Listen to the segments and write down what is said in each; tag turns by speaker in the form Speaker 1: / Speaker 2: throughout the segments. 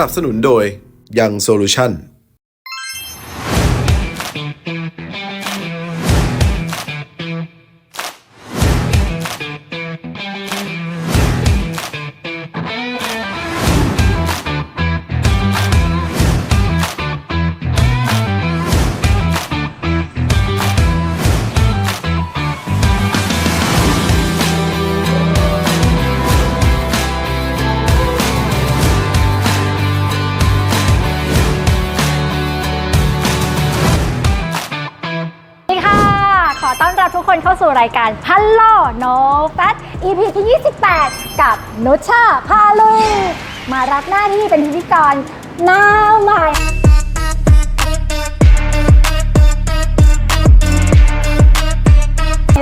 Speaker 1: นับสนุนโดยยังโซลูชัน
Speaker 2: คนเข้าสู่รายการพันโลโนแฟต EP ที่ 28 กับนุชชาพาลุยมารับหน้าที่เป็นพิธีกรหน้าใหม่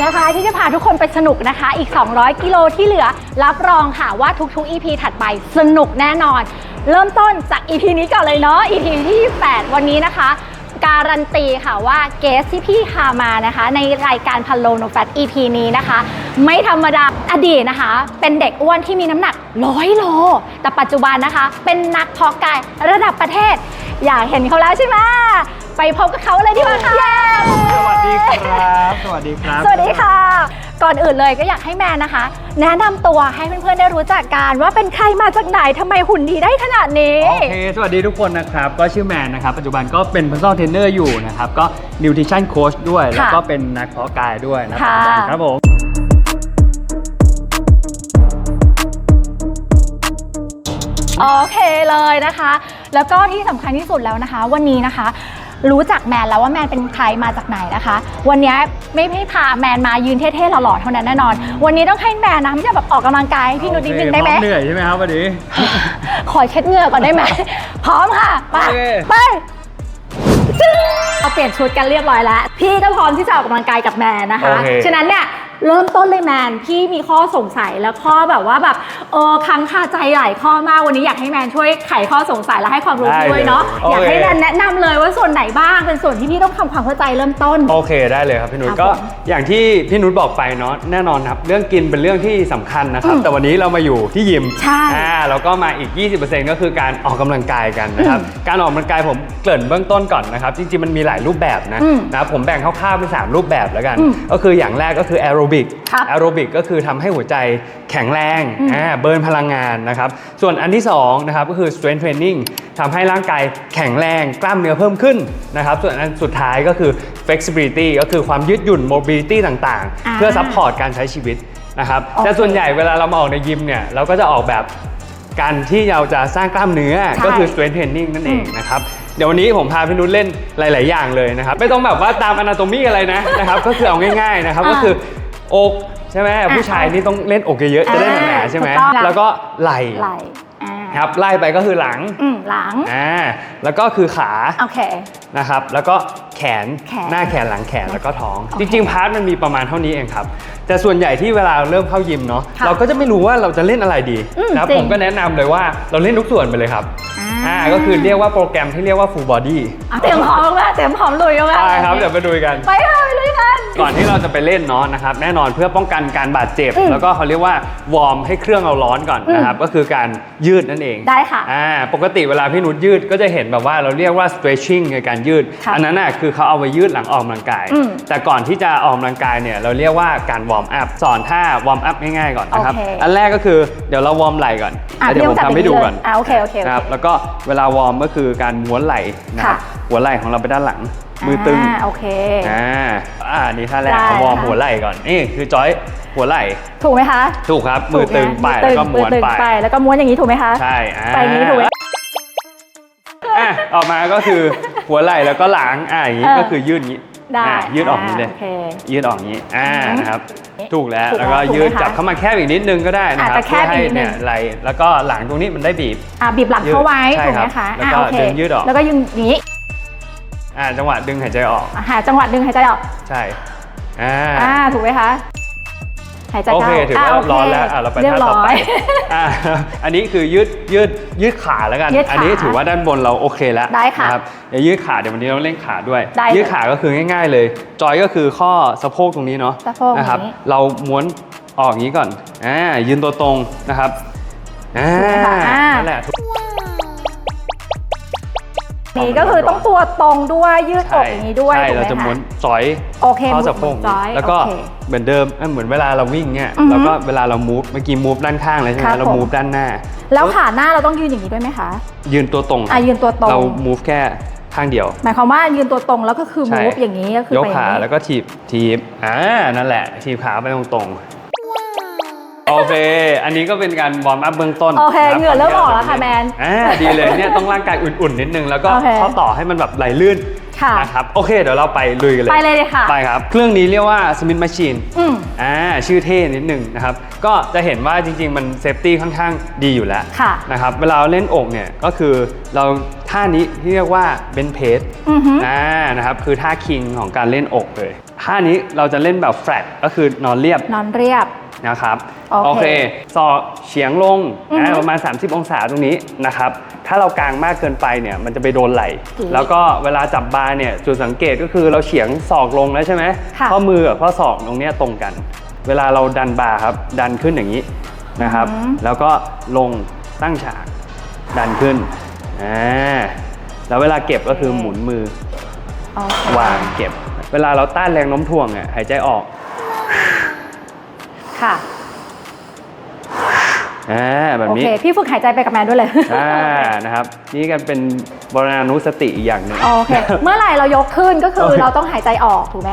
Speaker 2: นะคะที่จะพาทุกคนไปสนุกนะคะ อีก 200 กิโลที่เหลือ รับรองค่ะว่าทุกๆ EP ถัดไปสนุกแน่นอน เริ่มต้นจาก EP นี้ก่อนเลยเนาะ EP ที่ 8 วันนี้นะคะ การันตีค่ะว่าเกสที่พี่พามานะคะ ในรายการพันโลโนแฟต EP นี้นะคะ ไม่ธรรมดาอดีตนะคะ เป็นเด็กอ้วนที่มีน้ำหนักร้อยโล แต่ปัจจุบันนะคะ เป็นนักเพาะกายระดับประเทศ อยากเห็นเขาแล้วใช่ไหมไปพบกับเขาเลยดีกว่าค่ะ
Speaker 3: สวัสดีครับ สวัสดีครับ
Speaker 2: สวัสดีค่ะ ก่อนอื่นเลยก็อยากให้แมนนะคะ แนะนำตัวให้เพื่อนๆได้รู้จักกันว่าเป็นใครมาจากไหนทำไมหุ่นดีได้ขนาดนี้
Speaker 3: โอเค สวัสดีทุกคนนะครับ ก็ชื่อแมนนะครับ ปัจจุบันก็เป็น personal trainer อยู่นะครับ ก็ nutrition coach ด้วย แล้วก็เป็นนักเพาะกายด้วยนะครั
Speaker 2: ค่ะ
Speaker 3: ครับผม
Speaker 2: โอเคเลยนะคะ แล้วก็ที่สำคัญที่สุดแล้วนะคะ วันนี้นะคะ รู้จักแมนแล้วว่าแมนเป็นใครมาจากไหนนะคะ วันนี้ไม่ไม่พาแมนมายืนเท่ๆหล่อๆเท่านั้นแน่นอน วันนี้ต้องให้แมนนะไม่ใช่แบบออกกำลังกายให้พี่นุชนิดนึงได้ไหม
Speaker 3: โอเคพร้อเหนื่อยใช่ไหมครับวันนี้
Speaker 2: ขอเช็ดเหงื่อก่อนได้ไหมพร้อมค่ะไป
Speaker 3: โอเค
Speaker 2: ไปเราเปลี่ยนชุดกันเรียบร้อยแล้ว พี่ก็พร้อมที่จะออกกำลังกายกับแมนนะคะ
Speaker 3: โอเค
Speaker 2: ฉะนั้นเนี่ยเริ่มต้นเลยแมนพี่มีข้อสงสัยแล้วข้อแบบว่าแบบเออค้างคาใจหลายข้อมากวันนี้อยากให้แมนช่วยไขข้อสงสัยและให้ความรู้พี่ด้วยเนาะ
Speaker 3: ได้เลย
Speaker 2: อยากให้
Speaker 3: โอเค
Speaker 2: แมนแนะนำเลยว่าส่วนไหนบ้างเป็นส่วนที่พี่ต้องทำความเข้าใจเริ่มต้น
Speaker 3: โอเคได้เลยครับพี่นุช
Speaker 2: ครับ
Speaker 3: ก็
Speaker 2: ผม
Speaker 3: อย่างที่พี่นุชบอกไปเนาะแน่นอนครับเรื่องกินเป็นเรื่องที่สำคัญนะครับ
Speaker 2: อืม
Speaker 3: แต่วันนี้เรามาอยู่ที่ยิม
Speaker 2: ใช่
Speaker 3: อ่าแล้วก็มาอีก 20%ก็คือการออกกำลังกายกันนะครับ การออกกำลังกายผมเกริ่นเบื้องต้นก่อนนะครับ จริงๆมันมีหลายรูปแบบนะ
Speaker 2: อืม
Speaker 3: นะครับผมแบ่งคร่าวๆเป็น3รูปแบบแล้วกัน
Speaker 2: อืม
Speaker 3: ก็คืออย่างแรกก็คือแอโรบิก
Speaker 2: ครับ
Speaker 3: แอโรบิกก็คือทำให้หัวใจแข็งแรง
Speaker 2: อืม
Speaker 3: อ่าเบิร์นพลังงานนะครับ ส่วนอันที่2นะครับก็คือ strength training ทำให้ร่างกายแข็งแรงกล้ามเนื้อเพิ่มขึ้นนะครับส่วนอันสุดท้ายก็คือ flexibility ก็คือความยืดหยุ่น mobility ต่าง
Speaker 2: อ่า
Speaker 3: ๆเพื่อ support การใช้ชีวิตนะครับ
Speaker 2: โอเค
Speaker 3: แต่ส่วนใหญ่เวลาเรามาออกในยิมเนี่ยเราก็จะออกแบบการที่เราจะสร้างกล้ามเนื้อ
Speaker 2: ใช่
Speaker 3: ก็คือ strength training นั่นเอง
Speaker 2: อืม
Speaker 3: นะครับเดี๋ยววันนี้ผมพาพี่นุชเล่นหลาย ๆ อย่างเลยนะครับ ไม่ต้องแบบว่าตาม anatomy อะไรนะนะครับ ก็คือเอาง่าย ๆ นะครับ
Speaker 2: อ่า
Speaker 3: ก็คือ อกใช่ไหม
Speaker 2: อะ
Speaker 3: ผู้ชายนี่ต้องเล่นอกเยอะๆจะได้หนาๆใช่ไหม
Speaker 2: ถูกต้อง
Speaker 3: แล้วก็ไหล่
Speaker 2: ไหล่อ่า
Speaker 3: ครับไล่ไปก็คือหลัง
Speaker 2: อืมหลัง
Speaker 3: อ่าแล้วก็คือขา
Speaker 2: โอเค
Speaker 3: นะครับ แล้วก็แขน
Speaker 2: แขน
Speaker 3: หน้าแขนหลังแขน แล้วก็ท้อง
Speaker 2: โอเค
Speaker 3: จริงๆ พาร์ทมันมีประมาณเท่านี้เองครับ แต่ส่วนใหญ่ที่เวลาเราเริ่มเข้ายิมเนาะ
Speaker 2: ค่ะ
Speaker 3: เราก็จะไม่รู้ว่าเราจะเล่นอะไรดี
Speaker 2: อืม
Speaker 3: นะครับ
Speaker 2: จริง
Speaker 3: ผมก็แนะนำเลยว่าเราเล่นทุกส่วนไปเลยครับ
Speaker 2: อ่า
Speaker 3: อ่าก็คือเรียกว่าโปรแกรมที่เรียกว่า full body
Speaker 2: เตรียมพร้อมแล้วเตรียมพร้อมลุยแล้ว
Speaker 3: ใช่ครับเดี๋ยวไปดูกัน
Speaker 2: ไปค่ะไปลุยกัน
Speaker 3: ก่อนที่เราจะไปเล่นเนาะนะครับแน่นอนเพื่อป้องกันการบาดเจ็บ
Speaker 2: อืม
Speaker 3: แล้วก็เขาเรียกว่าวอร์มให้เครื่องเราร้อนก่อนนะครับก็คือการยืดนั่นเอง
Speaker 2: ได้ค่ะ
Speaker 3: อ่าปกติเวลาพี่นุชยืดก็จะเห็นแบบว่าเราเรียกว่า stretching ในการยืด
Speaker 2: ครับ
Speaker 3: อันนั้นน่ะคือเขาเอาไว้ยืดหลังออกกำลังกาย
Speaker 2: อืม
Speaker 3: แต่ก่อนที่จะออกกำลังกายเนี่ยเราเรียกว่าการวอร์มอัพสอนท่าวอร์มอัพง่ายๆก่อนนะครับ
Speaker 2: โอเค
Speaker 3: อันแรกก็คือเดี๋ยวเราวอร์มไหล่ก่อน
Speaker 2: อะ
Speaker 3: แล้วเดี๋ยวผม
Speaker 2: พี่ต้องจับ
Speaker 3: ทำให้ดูก่อน
Speaker 2: อย่างนี้เลยอะโอเคโอเคโอเค
Speaker 3: นะครับแล้วก็เวลาวอร์มก็คือการม้วนไหล่นะครับ
Speaker 2: ค่ะ
Speaker 3: หัวไหล่ของเราไปด้านหลัง มือตึงา
Speaker 2: โอเค
Speaker 3: อ่าอ่านี่ท่าแรก
Speaker 2: ได้
Speaker 3: เอาวอร์ม
Speaker 2: ค่ะ
Speaker 3: หัวไหล่ก่อนนี่คือจอยหัวไหล่
Speaker 2: ถูกไหมคะ
Speaker 3: ถูกครับมือตึง
Speaker 2: ถูกไห
Speaker 3: ไปแล้วก็ม้วน
Speaker 2: มือตึง
Speaker 3: ไป
Speaker 2: ไปแล้วก็ม้วนอย่างนี้ถูกไหมคะ
Speaker 3: ใช่อ่า
Speaker 2: ไปอย่างนี้ถูกไหม
Speaker 3: อะออกมาก็คือหัวไหล่แล้วก็หลังอ่าอย่างนี้
Speaker 2: เออ
Speaker 3: ก็คือยืดอย่างนี้
Speaker 2: ได้
Speaker 3: อะยืดออกนี้เลย
Speaker 2: โอเค
Speaker 3: ยืดออกอย่างนี้ อ่า
Speaker 2: อืม
Speaker 3: นะครับ ถูกแล้ว
Speaker 2: ถูก
Speaker 3: แล้วก็
Speaker 2: แล้วถูกไหม
Speaker 3: ยืด
Speaker 2: คะ
Speaker 3: จับเข้ามาแคบอีกนิดนึงก็ได้นะครับ
Speaker 2: อะแต่แคบ
Speaker 3: เพื่อให้
Speaker 2: อีกนิดนึง
Speaker 3: เนี่ยไหล่แล้วก็หลังตรงนี้มันได้บีบ
Speaker 2: อะบีบหลัง
Speaker 3: ยืด
Speaker 2: เข้าไว้
Speaker 3: ใช่
Speaker 2: ถูกไหม
Speaker 3: ครั
Speaker 2: คะ
Speaker 3: บ
Speaker 2: อะ
Speaker 3: แล้วก็
Speaker 2: โอเค
Speaker 3: ดึงยืดออก
Speaker 2: แล้วก็ยึงอย่างนี้
Speaker 3: อ่า จังหวะดึงหายใจออก
Speaker 2: อะหาจังหวะดึงหายใจออก
Speaker 3: ใช่ อ่า
Speaker 2: อ่าถูกไหมคะ หายใจ
Speaker 3: โอ
Speaker 2: เข้า
Speaker 3: เคถือว่าะ
Speaker 2: โค
Speaker 3: ร้อนแล้วอะเราไป
Speaker 2: เรียบ
Speaker 3: ท่าต่อ
Speaker 2: ร้อ
Speaker 3: ไป
Speaker 2: ย
Speaker 3: อะอันนี้คือยืดยืดยืดขาแล้วกัน
Speaker 2: ยืดขา
Speaker 3: อันี้ถือว่าด้านบนเราโอเคแล้ว
Speaker 2: ได้ค่ะ
Speaker 3: นะครับเดี๋ยวยืดขาเดี๋ยววันนี้เราเล่นขาด้วย
Speaker 2: ได้เลย
Speaker 3: ยืดขาก็คือง่าย ๆ เลย จอยก็คือข้อสะโพกตรงนี้เนาะ
Speaker 2: สะโพก
Speaker 3: นะครับ
Speaker 2: นี้
Speaker 3: เราม้วนออกอย่างนี้ก่อนอ่ายืนตัวตรงนะครับอ่า
Speaker 2: ถูกไหมคะอ่า
Speaker 3: นั่นแหละ
Speaker 2: นี่ก็คือต้องตัวตรงด้วยยืดอกอย่างนี้ด้วย
Speaker 3: ใช่
Speaker 2: ถูกไห
Speaker 3: เราจะม้วน
Speaker 2: คะ
Speaker 3: จอย
Speaker 2: โอเค
Speaker 3: เข้าสะโพก
Speaker 2: หมุนจอย
Speaker 3: แล้วก็
Speaker 2: โอเค
Speaker 3: เหมือนเดิมเอ้ยเหมือนเวลาเราวิ่งเนี่ย
Speaker 2: อือฮึ
Speaker 3: แล้วก็เวลาเรามูฟเมื่อกี้มูฟด้านข้างเลยใช่ไห
Speaker 2: ค
Speaker 3: ม
Speaker 2: รับ
Speaker 3: เรา
Speaker 2: ผม
Speaker 3: มูฟด้านหน้า
Speaker 2: แล้วขาหน้าเราต้องยืนอย่างนี้ด้วยไหมคะ
Speaker 3: ยืนตัวตรง
Speaker 2: อะยืนตัวตรง
Speaker 3: เรามูฟแค่ข้างเดียว
Speaker 2: หมายความว่ายืนตัวตรงแล้วก็คือ
Speaker 3: ใช่
Speaker 2: มูฟอย่างนี้ก็คือย
Speaker 3: ก
Speaker 2: ไปอย่
Speaker 3: ขาง
Speaker 2: นี้
Speaker 3: แล้วก็ถีบถีบอ่านั่นแหละถีบขาไปตรงๆ โอเค อันนี้ก็เป็นการวอร์มอัพเบื้องต้น
Speaker 2: โอเค
Speaker 3: นะ
Speaker 2: เหงื่อเริ่มออกแล้วค่ะแมน
Speaker 3: อ่าดีเลยเนี่ยต้องร่างกายอุ่นๆนิดนึงแล้วก็
Speaker 2: โอเค
Speaker 3: ข้อต่อให้มันแบบไหลลื่น
Speaker 2: ค่ะ
Speaker 3: นะครับโอเคเดี๋ยวเราไปลุยกันเลย
Speaker 2: ไปเลยเลยค่ะ
Speaker 3: ไปครับ เครื่องนี้เรียกว่า Smith Machine
Speaker 2: อืม
Speaker 3: อ่าชื่อเท่นิดหนึ่งนะครับ ก็จะเห็นว่าจริง ๆ มันเซฟตี้ค่อนข้างดีอยู่แล้ว
Speaker 2: ค่ะ
Speaker 3: นะครับเวลาเราเล่นอกเนี่ยก็คือเราท่านี้ที่เรียกว่าเบนเพส
Speaker 2: อือฮึ
Speaker 3: อ่านะครับคือท่าคิงของการเล่นอกเลยท่านี้เราจะเล่นแบบแฟลตก็คือนอนเรียบ
Speaker 2: นอนเรียบ
Speaker 3: นะครับ
Speaker 2: โอเค
Speaker 3: ศอกเฉียงลง
Speaker 2: อือฮึ
Speaker 3: นะประมาณ 30 องศาตรงนี้นะครับถ้าเรากางมากเกินไปเนี่ยมันจะไปโดนไหล่
Speaker 2: อืม
Speaker 3: แล้วก็เวลาจับบาร์เนี่ยจุดสังเกตก็คือเราเฉียงศอกลงแล้วใช่ไหม
Speaker 2: ค่ะ
Speaker 3: ข้อมือกับข้อศอกตรงเนี้ยตรงกัน เวลาเราดันบาร์ครับดันขึ้นอย่างนี้นะครับ
Speaker 2: อือฮึ
Speaker 3: แล้วก็ลงตั้งฉากดันขึ้นอ่าแล้วเวลาเก็บก็คือหมุนมือ
Speaker 2: โอเควา
Speaker 3: งเก็บ เวลาเราต้านแรงโน้มถ่วงอะหายใจออก
Speaker 2: ค่ะ
Speaker 3: อ่าแบบ
Speaker 2: โอ
Speaker 3: นี้
Speaker 2: เคพี่ฝึกหายใจไปกับแมนด้วยเลย
Speaker 3: อ่านะครับ นี่กันเป็นบรณานุสติอีกอย่างหนึ่ง
Speaker 2: โอเค เมื่อไหร่เรายกขึ้นก็คือ
Speaker 3: โอเค
Speaker 2: เราต้องหายใจออกถูกไหม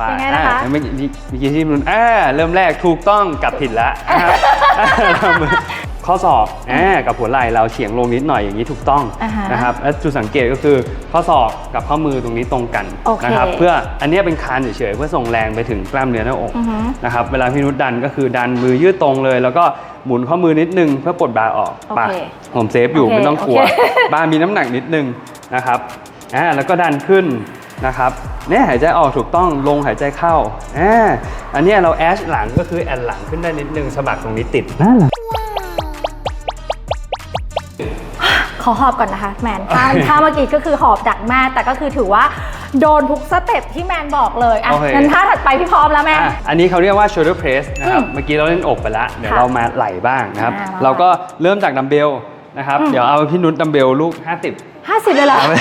Speaker 3: ไป
Speaker 2: เป็นไงนะคะ
Speaker 3: อ่าเมื่อกี้เมื่อกี้ที่มันอ่าเริ่มแรกถูกต้องกลับผิดแล้วนะครับอ่าเรามือข้อศอกอ่ากับหัวไหล่เราเฉียงลงนิดหน่อยอย่างนี้ถูกต้อง
Speaker 2: อ่าฮะ
Speaker 3: นะครับและจุดสังเกตก็คือข้อศอกกับข้อมือตรงนี้ตรงกัน
Speaker 2: โอเค
Speaker 3: นะครับเพื่ออันเนี้ยเป็นคานเฉยๆเพื่อส่งแรงไปถึงกล้ามเนื้อหน้าอก
Speaker 2: อือฮึ
Speaker 3: นะครับเวลาพี่นุชดันก็คือดันมือยืดตรงเลย แล้วก็หมุนข้อมือนิดนึงเพื่อปลดบาร์ออก
Speaker 2: โอ
Speaker 3: ไป
Speaker 2: เค
Speaker 3: ผมเซฟอยู่
Speaker 2: โอเค
Speaker 3: ไม่ต้องกลัว
Speaker 2: โอเค
Speaker 3: บาร์มีน้ำหนักนิดนึงนะครับอ่าแล้วก็ดันขึ้น นะครับเนี่ยหายใจออกถูกต้องลงหายใจเข้าอ่าอันเนี้ยเราแอชหลังก็คือแอนหลังขึ้นได้นิดนึงสะบักตรงนี้ติดนั่นแหละ
Speaker 2: ขอหอบก่อนนะคะแมนถ้าถ้าเมื่อกี้ก็คือหอบดักแม่แต่ก็คือถือว่าโดนทุกสเต็ปที่แมนบอกเลยอะ
Speaker 3: โอเค
Speaker 2: งั้นท่าถัดไปพี่พร้อมแล้วแม่
Speaker 3: อะอันนี้เขาเรียกว่า shoulder press นะครับ
Speaker 2: อืม
Speaker 3: เมื่อกี้เราเล่นอกไปแล้ว เดี๋ยว
Speaker 2: ค่ะ
Speaker 3: เรามาไหล่บ้างนะครับ
Speaker 2: อ่า
Speaker 3: เราก็เริ่มจากดัมเบลนะครับ
Speaker 2: อืม
Speaker 3: เดี๋ยวเอาพี่นุชดัมเบลลูก 50
Speaker 2: 50 เลยเหรอ
Speaker 3: เอาไป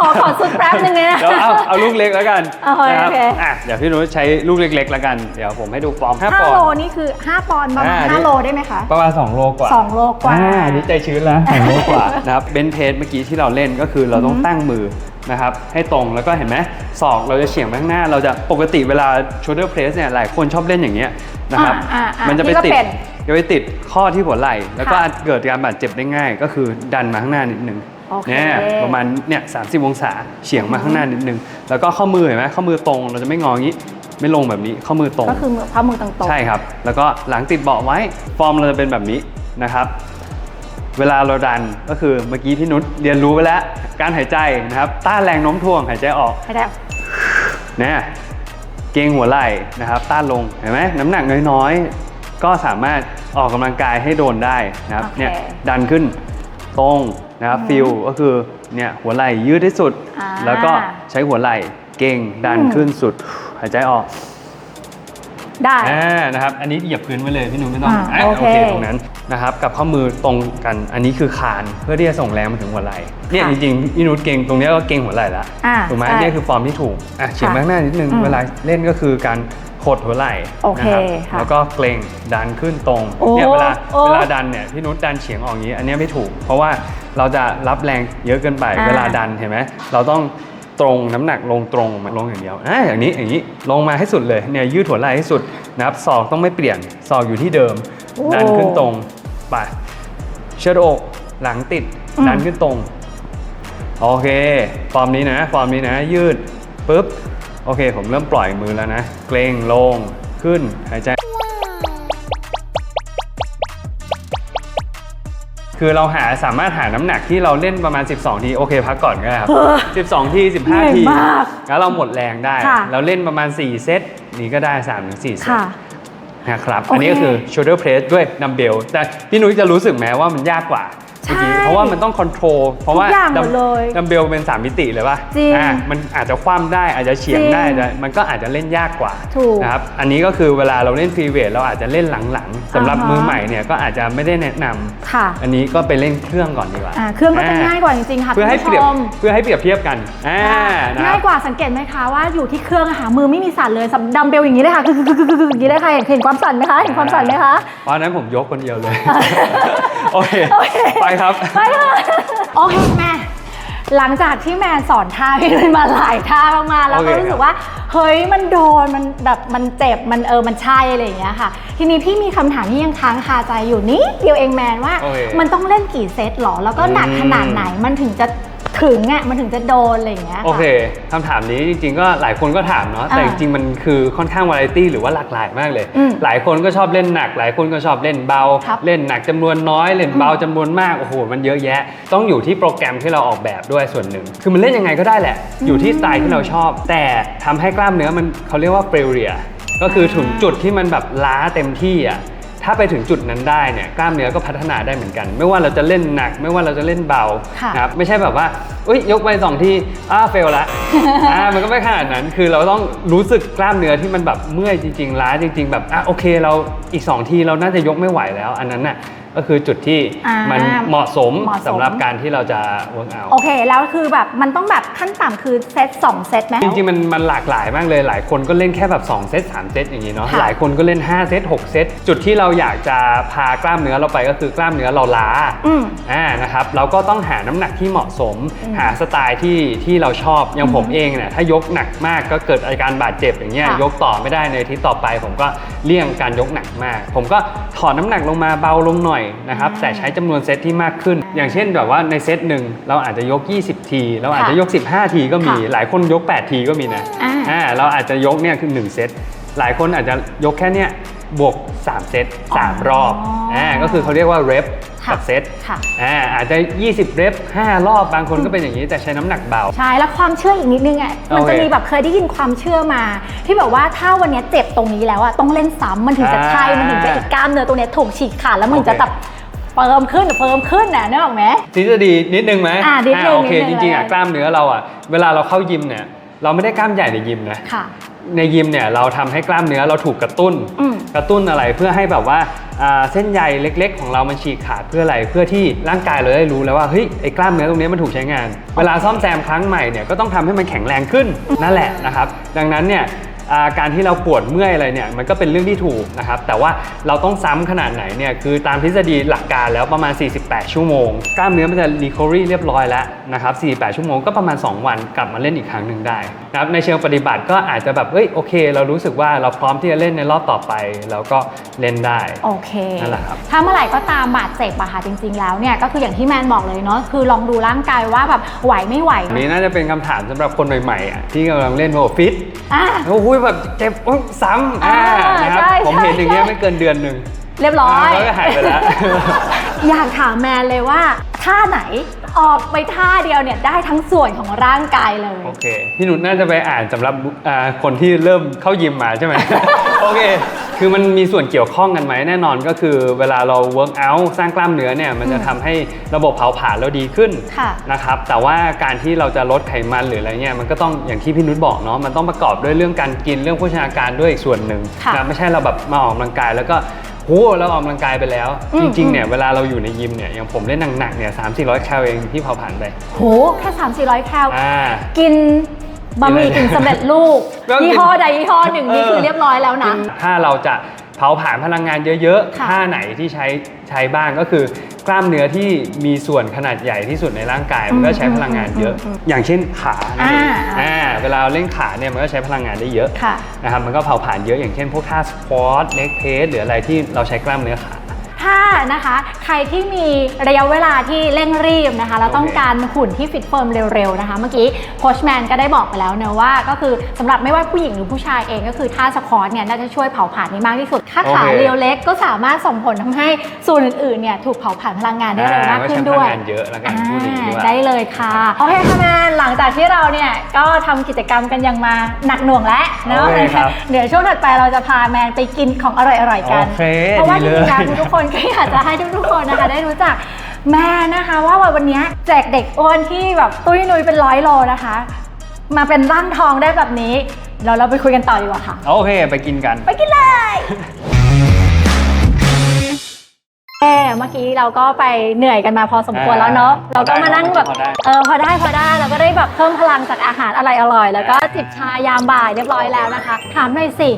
Speaker 2: ขอขอสุดแป๊บนึงเลยนะ
Speaker 3: เดี๋ยวเอาเอาลูกเล็กแล้วกัน
Speaker 2: โอเค
Speaker 3: นะครับ
Speaker 2: โอเค
Speaker 3: อะเดี๋ยวพี่นุชใช้ลูกเล็กๆแล้วกัน เดี๋ยวผมให้ดูฟอร์ม5
Speaker 2: ห้า
Speaker 3: ปอน
Speaker 2: โล
Speaker 3: ด์
Speaker 2: นี่คือ 5 ปอนด์ประมาณ
Speaker 3: อ่านี่
Speaker 2: 5โลได้ไหมคะ
Speaker 3: ประมาณ2โลกว่า
Speaker 2: 2โลกว่า
Speaker 3: อ่านี่ใจชื้นแล้วสองโลกว่านะครับเบนเพสเมื่อกี้ที่เราเล่นก็คือเราต้องตั้งมือนะครับให้ตรงแล้วก็เห็นไหมศอกเราจะเฉียงไปข้างหน้า เราจะปกติเวลา shoulder press เนี่ยหลายคนชอบเล่นอย่างเงี้ยนะครับ
Speaker 2: อ่าอ่าอ่า
Speaker 3: มันจะไป
Speaker 2: นี่ก็
Speaker 3: ติด
Speaker 2: เป็น
Speaker 3: จะไปติดข้อที่หัวไหล่แล้วก็
Speaker 2: ค่ะ
Speaker 3: อาจเกิดการบาดเจ็บได้ง่าย ก็คือดันมาข้างหน้านิดนึง
Speaker 2: โอ เค
Speaker 3: เนี่ยประมาณเนี่ยสามสิบองศาเฉียงมาข้างหน้านิดนึง แล้วก็ข้อมือเห็นไหมข้อมือตรงเราจะไม่งออย่างนี้ไม่ลงแบบนี้ข้อมือตรง
Speaker 2: ก็คือมือพามือตรงๆ
Speaker 3: ใช่ครับ แล้วก็หลังติดเบาะไว้ฟอร์มเราจะเป็นแบบนี้นะครับเวลาเราดันก็คือเมื่อกี้พี่นุชเรียนรู้ไปแล้ว การหายใจนะครับ ต้านแรงโน้มถ่วงหายใจออก
Speaker 2: ไม่ได้
Speaker 3: นะเกรงหัวไหล่นะครับ ต้านลงเห็นไหมน้ำหนักน้อยๆ ก็สามารถออกกำลังกายให้โดนได้นะครับ
Speaker 2: โอเค
Speaker 3: เนี่ยดันขึ้นตรง นะครับฟิลก็คือเนี่ยหัวไหล่ยืดที่สุด
Speaker 2: อ่า
Speaker 3: แล้วก็ใช้หัวไหล่เก่งดัน
Speaker 2: อืม
Speaker 3: ขึ้นสุด หายใจออก
Speaker 2: ได้
Speaker 3: อ่านะครับ อันนี้เหยียบพื้นไว้เลยพี่หนุ่มไม่ต้อง
Speaker 2: อ่า
Speaker 3: อะ
Speaker 2: โอ
Speaker 3: โอ
Speaker 2: เค
Speaker 3: เค ตรงนั้นนะครับ กับข้อมือตรงกันอันนี้คือคานเพื่อที่จะส่งแรงมาถึงหัวไหล่เนี่ย
Speaker 2: ค่ะ
Speaker 3: จริงๆพี่นุชเก่งตรงเนี้ยก็เก่งหัวไหล่ละ
Speaker 2: อ่า
Speaker 3: ถูกไหม
Speaker 2: ใช่
Speaker 3: เนี่ยคือฟอร์มที่ถูกอะเฉียง
Speaker 2: ค่ะ
Speaker 3: ไปข้างหน้านิดนึง
Speaker 2: อืม
Speaker 3: เวลาเล่นก็คือการ ขดหัวไหล่
Speaker 2: โอเค
Speaker 3: นะครับ
Speaker 2: ค่ะ
Speaker 3: แล้วก็เกรงดันขึ้นตรง
Speaker 2: โอ้
Speaker 3: เนี่ยเวลา
Speaker 2: โอ้
Speaker 3: เวลาดันเนี่ยพี่นุชดันเฉียงออกอย่างนี้ อันเนี้ยไม่ถูก เพราะว่าเราจะรับแรงเยอะเกินไป
Speaker 2: อ่า
Speaker 3: เวลาดันเห็นไหมเราต้องตรงน้ำหนักลงตรงมาลงอย่างเดียวอ่าอย่างนี้อย่างนี้ลงมาให้สุดเลยเนี่ยยืดหัวไหล่ให้สุดนะครับศอกต้องไม่เปลี่ยนศอกอยู่ที่เดิม
Speaker 2: โอ้
Speaker 3: ดันขึ้นตรงไปเชิดอกหลังติด
Speaker 2: อืม
Speaker 3: ดันขึ้นตรง โอเค ฟอร์มนี้นะ ฟอร์มนี้นะ ยืด ปุ๊บ โอเค ผมเริ่มปล่อยมือแล้วนะ เกรงลง ขึ้น หายใจ คือเราหาสามารถหาน้ำหนักที่เราเล่นประมาณ 12 ที โอเค พักก่อนก็ได้ครับ 12 ที
Speaker 2: เหนื่อย
Speaker 3: 15 ที
Speaker 2: มาก
Speaker 3: แล้วเราหมดแรงได้
Speaker 2: ค่ะ
Speaker 3: เราเล่นประมาณ 4 เซต นี้ก็ได้ 3-4 เซต
Speaker 2: ค่ะ
Speaker 3: นะครับ
Speaker 2: โอเค
Speaker 3: อันนี้ก็คือ shoulder press ด้วยดัมเบล แต่พี่นุ้ยจะรู้สึกไหมว่ามันยากกว่า
Speaker 2: ใช่
Speaker 3: เมื่อกี้เพราะว่ามันต้องคอนโทรลเพราะว่า
Speaker 2: ทุกอย่างหมด
Speaker 3: ดัม
Speaker 2: เลย
Speaker 3: ดัมเบลเป็น 3 มิติเลยป่ะ
Speaker 2: จริง
Speaker 3: อ่ามันอาจจะคว่ำได้อาจจะเฉียง
Speaker 2: จริง
Speaker 3: ได้แต่มันก็อาจจะเล่นยากกว่า
Speaker 2: ถูก
Speaker 3: นะครับอันนี้ก็คือเวลาเราเล่นฟรีเวทเราอาจจะเล่นหลังๆสำหรับ
Speaker 2: อ่าฮะ
Speaker 3: มือใหม่เนี่ยก็อาจจะไม่ได้แนะนำ
Speaker 2: ค่ะ
Speaker 3: อันนี้ก็ไปเล่นเครื่องก่อนดีกว่า
Speaker 2: อ่าเครื่องก็จะง่ายกว่าจริงๆค่ะ
Speaker 3: เพื่อให้
Speaker 2: คุณ
Speaker 3: เปรียบ
Speaker 2: ผู้ชม
Speaker 3: เพื่อให้เปรียบเทียบกันอ่านะค
Speaker 2: ง่า
Speaker 3: รั
Speaker 2: ย
Speaker 3: บ
Speaker 2: กว่าสังเกตไหมคะว่าอยู่ที่เครื่องอะค่ะมือไม่มีสั่นเลยสำดัมเบลอย่างนี้เลยค่ะคือคือคือคืออย่างนี้เลยค่ะเห็นเห็นความสั่นไหมคะเห็นความสั่นไหมคะ
Speaker 3: เพราะฉะนั้นผมยกคนเดียวเลยโอเค
Speaker 2: โอเค
Speaker 3: ไปครับ
Speaker 2: ไปค่ะโอเคแม่หลังจากที่แมนสอนท่าพี่นุ้ยมาหลายท่ามากๆแล้ว
Speaker 3: โอ
Speaker 2: ก็
Speaker 3: เค
Speaker 2: รู้สึกว่า เฮ้ยมันโดนมันแบบมันเจ็บมันเออมันใช่อะไรอย่างเงี้ยค่ะ ทีนี้พี่มีคำถามที่ยังค้างคาใจอยู่นิดเดียวเองแมนว่า
Speaker 3: โอเค
Speaker 2: มันต้องเล่นกี่เซตหรอแล้วก็หนัก
Speaker 3: อืม
Speaker 2: ขนาดไหนมันถึงจะ ถึงอะมันถึงจะโดนอะไรอย่างเงี้ยะ
Speaker 3: โอเคคำถามนี้จริงๆก็หลายคนก็ถามเนาะแต่
Speaker 2: อ่า
Speaker 3: จริงๆมันคือค่อนข้างวาไรตี้หรือว่าหลากหลายมากเลย
Speaker 2: อืม
Speaker 3: หลายคนก็ชอบเล่นหนัก หลายคนก็ชอบเล่นเบา
Speaker 2: ครับ
Speaker 3: เล่นหนักจำนวนน้อยเล่นเบาจำนวนมากโอ้โหมันเยอะแยะ ต้องอยู่ที่โปรแกรมที่เราออกแบบด้วยส่วนหนึ่ง คือมันเล่นยังไงก็ได้แหละ อยู่ที่สไตล์ที่เราชอบ แต่ทำให้กล้ามเนื้อมันเขาเรียกว่าเฟลเรียก็คือถึงจุดที่มันแบบล้าเต็มที่อะ ถ้าไปถึงจุดนั้นได้เนี่ยกล้ามเนื้อก็พัฒนาได้เหมือนกัน ไม่ว่าเราจะเล่นหนัก ไม่ว่าเราจะเล่นเบา
Speaker 2: ค่ะ
Speaker 3: นะครับไม่ใช่แบบว่าอุ้ยยกไปสองทีอ้าเฟลละอ่ามันก็ไม่ขนาดนั้นคือเราต้องรู้สึกกล้ามเนื้อที่มันแบบเมื่อยจริงๆล้าจริง ๆ แบบอะโอเคเราอีก2ทีเราน่าจะยกไม่ไหวแล้ว อันนั้นน่ะ ก็คือจุดที่
Speaker 2: อ่ามั
Speaker 3: มันเหมาะสม
Speaker 2: เหมาะสม
Speaker 3: สำหรับการที่เราจะเวิร์กเอา
Speaker 2: โอเค แล้วคือแบบมันต้องแบบขั้นต่ำคือเซตสองเซตไหม
Speaker 3: จริงๆมันมันหลากหลายมากเลยหลายคนก็เล่นแค่แบบ 2 เซต 3 เซตอย่างนี้เนาะ
Speaker 2: ค่ะ
Speaker 3: หลายคนก็เล่น 5 เซต 6 เซต จุดที่เราอยากจะพากล้ามเนื้อเราไปก็คือกล้ามเนื้อเราล้า
Speaker 2: อืม
Speaker 3: อ่านะครับเราก็ต้องหาน้ำหนักที่เหมาะสม
Speaker 2: อืม
Speaker 3: หาสไตล์ที่ที่เราชอบอย่างผมเองเนี่ยถ้ายกหนักมากก็เกิดอาการบาดเจ็บอย่างเงี้ย
Speaker 2: ค่ะ
Speaker 3: ยกต่อไม่ได้ในอาทิตย์ต่อไป ผมก็เลี่ยงการยกหนักมาก ผมก็ถอนน้ำหนักลงมาเบาลงหน่อยนะครับ
Speaker 2: อ่า
Speaker 3: แต่ใช้จำนวนเซตที่มากขึ้น อย่างเช่นแบบว่าในเซตหนึ่งเราอาจจะยก 20 ที เราอาจจะยก 15 ทีก็มี
Speaker 2: ค่ะ
Speaker 3: หลายคนยก 8 ทีก็มีนะ
Speaker 2: อ่า
Speaker 3: อ่าเราอาจจะยกเนี่ยคือ 1 เซต หลายคนอาจจะยกแค่เนี่ยบวก 3 เซต 3 รอบอ่าก็คือเขาเรียกว่าเรป
Speaker 2: ค่ะ
Speaker 3: กับเซต
Speaker 2: ค่ะ
Speaker 3: อ่าอาจจะ 20 เรป5 รอบบางคนก็เป็นอย่างนี้แต่ใช้น้ำหนักเบา
Speaker 2: ใช่ แล้วความเชื่ออีกนิดนึงอะมันจะ
Speaker 3: โอเค
Speaker 2: มีแบบเคยได้ยินความเชื่อมา ที่แบบว่าถ้าวันเนี้ยเจ็บตรงนี้แล้วอะต้องเล่นซ้ำมันถึงจะใช่
Speaker 3: อ่ามั
Speaker 2: มันถึงจะอีกกล้ามเนื้อตรงเนี้ยถูกฉีกขาดแล้วมัน
Speaker 3: โอเค
Speaker 2: จะแบบเฟิร์มขึ้นเฟิร์มขึ้นน่ะนึกออกไหม
Speaker 3: ทฤษฎีนิดนึงไหม
Speaker 2: อ่านิดนึง
Speaker 3: โอเค
Speaker 2: นิ
Speaker 3: จ
Speaker 2: ดนึง
Speaker 3: ริงๆอะ
Speaker 2: เลย
Speaker 3: กล้ามเนื้อเราอะเวลาเราเข้ายิมเนี่ยเราไม่ได้กล้ามใหญ่ในยิมนะ
Speaker 2: ค่ะ
Speaker 3: ในยิมเนี่ยเราทำให้กล้ามเนื้อเราถูกกระตุ้น
Speaker 2: อืม
Speaker 3: กระตุ้นอะไรเพื่อให้แบบว่าอ่าเส้นใยเล็ก ๆ ของเรามันฉีกขาดเพื่ออะไรเพื่อที่ร่างกายเราได้รู้แล้วว่าเฮ้ยไอ้กล้ามเนื้อตรงนี้มันถูกใช้งาน เวลาซ่อมแซมครั้งใหม่เนี่ยก็ต้องทำให้มันแข็งแรงขึ้นนั่นแหละนะครับ ดังนั้นเนี่ยอ่า การที่เราปวดเมื่อยอะไรเนี่ยมันก็เป็นเรื่องที่ถูกนะครับแต่ว่าเราต้องซ้ำขนาดไหนเนี่ยคือตามทฤษฎีหลักการแล้วประมาณ 48 ชั่วโมง กล้ามเนื้อมันจะ recovery เรียบร้อยแล้วนะครับ48 ชั่วโมงก็ประมาณ 2 วันกลับมาเล่นอีกครั้งหนึ่งได้นะครับในเชิงปฏิบัติก็อาจจะแบบเอ้ยโอเค เรารู้สึกว่าเราพร้อมที่จะเล่นในรอบต่อไปเราก็เล่นได้
Speaker 2: โอเค
Speaker 3: นั่นแหละครับ
Speaker 2: ถ้าเมื่อไหร่ก็ตามบาดเจ็บอะค่ะจริง ๆ แล้วเนี่ยก็คืออย่างที่แมนบอกเลยเนาะคือลองดูร่างกายว่าแบบไหวไม่ไหว
Speaker 3: อันนี้น่าจะเป็นคำถามสำหรับคนใหม่ๆอะที่กำลังเล่นโมฟิต
Speaker 2: อะ
Speaker 3: โอ้โหแบบเจ็บโอ๊ยซ้ำอ่า
Speaker 2: อ่า
Speaker 3: นะครับ
Speaker 2: ใช่
Speaker 3: ผมเห็นอย่างเงี้ย
Speaker 2: ใช่
Speaker 3: ไม่เกินเดือนหนึ่ง
Speaker 2: เรียบร้อย
Speaker 3: แล้วก็หายไปแล้ว
Speaker 2: อยากถามแมนเลยว่าท่าไหนออกไปท่าเดียวเนี่ยได้ทั้งส่วนของร่างกายเลย
Speaker 3: โอเค พี่หนุชน่าจะไปอ่านสำหรับอ่าคนที่เริ่มเข้ายิมมาใช่ไหม โอเค คือมันมีส่วนเกี่ยวข้องกันไหมแน่นอนก็คือเวลาเรา work out สร้างกล้ามเนื้อเนี่ยมันจะทำให้ระบบเผาผลาญเราดีขึ้น
Speaker 2: ค่ะ
Speaker 3: นะครับ แต่ว่าการที่เราจะลดไขมันหรืออะไรเงี้ยมันก็ต้องอย่างที่พี่นุชบอกเนาะมันต้องประกอบด้วยเรื่องการกินเรื่องโภชนาการด้วยอีกส่วนหนึ่ง
Speaker 2: ค่ะ
Speaker 3: นะไม่ใช่เราแบบมาออกกำลังกายแล้วก็โหเราออกกำลังกายไปแล้ว
Speaker 2: อื
Speaker 3: จ
Speaker 2: ม
Speaker 3: ริงๆ
Speaker 2: อืม
Speaker 3: เนี่ยเวลาเราอยู่ในยิมเนี่ยอย่างผมเล่นหนักๆเนี่ยสามสี่ร้อยแคลเองที่เผาผลาญไป
Speaker 2: โห แค่ 3 4 0 0 แคล
Speaker 3: อ่า
Speaker 2: กิน บะหมี่
Speaker 3: กิ
Speaker 2: กึ่
Speaker 3: น
Speaker 2: ง
Speaker 3: อะไร
Speaker 2: สำเร็จรูป
Speaker 3: แล้วกิน
Speaker 2: ยี่ห้อใดยี่ห้อหนึ่งนี่
Speaker 3: เออ
Speaker 2: คือเรียบร้อยแล้วนะ
Speaker 3: ถ้าเราจะเผาผลาญพลังงานเยอะ
Speaker 2: ค่ะ
Speaker 3: ๆท่าไหนที่ใช้ใช้บ้างก็คือกล้ามเนื้อที่มีส่วนขนาดใหญ่ที่สุดในร่างกาย มันก็ใช้พลังงานเยอะ
Speaker 2: อืมอืมอืม
Speaker 3: อย่างเช่นขานั่นเอง
Speaker 2: อ่า
Speaker 3: อ่าเวลาเราเล่นขาเนี่ยมันก็ใช้พลังงานได้เยอะ
Speaker 2: ค่ะ
Speaker 3: นะครับมันก็เผาผลาญเยอะอย่างเช่นพวกท่าสควอตเล็กเพสหรืออะไรที่เราใช้กล้ามเนื้อขา
Speaker 2: ถ้านะคะใครที่มีระยะเวลาที่เร่งรีบนะคะแล้ว
Speaker 3: โอเค
Speaker 2: ต้องการหุ่นที่ฟิตเฟิร์มเร็วๆนะคะ เมื่อกี้โคชแมนก็ได้บอกไปแล้วเนอะว่า ก็คือสำหรับไม่ว่าผู้หญิงหรือผู้ชายเองก็คือท่าสควอตเนี่ยน่าจะช่วยเผาผลาญได้มากที่สุดถ้าขา
Speaker 3: โอเค
Speaker 2: เรียวเล็กก็สามารถส่งผลทำให้ส่วนอื่นๆเนี่ยถูกเผาผลาญพลังงานได้เร็วมากขึ้นด้วย
Speaker 3: อ่าก็ใช้พลังงานเยอะแล้วกันพูดอย่างนี้ดีกว่า
Speaker 2: ได้เลยค่ะโอเคค่ะแมนหลังจากที่เราเนี่ยก็ทำกิจกรรมกันยังมาหนักหน่วงแล้วเนาะ
Speaker 3: โอเคครับ
Speaker 2: เดี๋ยวช่วงถัดไปเราจะพาแมนไปกินของอร่อยๆกัน
Speaker 3: โอเค
Speaker 2: เพราะว่าจ
Speaker 3: ดี
Speaker 2: ริ
Speaker 3: เลย
Speaker 2: งๆแล้วทุกๆคนก็อยากจะให้ทุกๆคนนะคะได้รู้จักแม่นะคะว่าวันนี้แจกเด็กอ้วนที่แบบตุ้ยนุ้ยเป็นร้อยโลนะคะ มาเป็นร่างทองได้แบบนี้เราเราไปคุยกันต่อดีกว่าค่ะ
Speaker 3: โอเค ไปกินกัน
Speaker 2: ไปกินเลยแม่เมื่อกี้เราก็ไปเหนื่อยกันมาพอสมควรแล้วเนาะ
Speaker 3: อ่า
Speaker 2: เราก็มานั่งแบบ
Speaker 3: พอได้
Speaker 2: เออพอได้พอได้เราก็ได้แบบเพิ่มพลังจากอาหารอร่อยๆแล้วก็จิบชายามบ่ายเรียบร้อยแล้วนะคะ ถามหน่อยสิ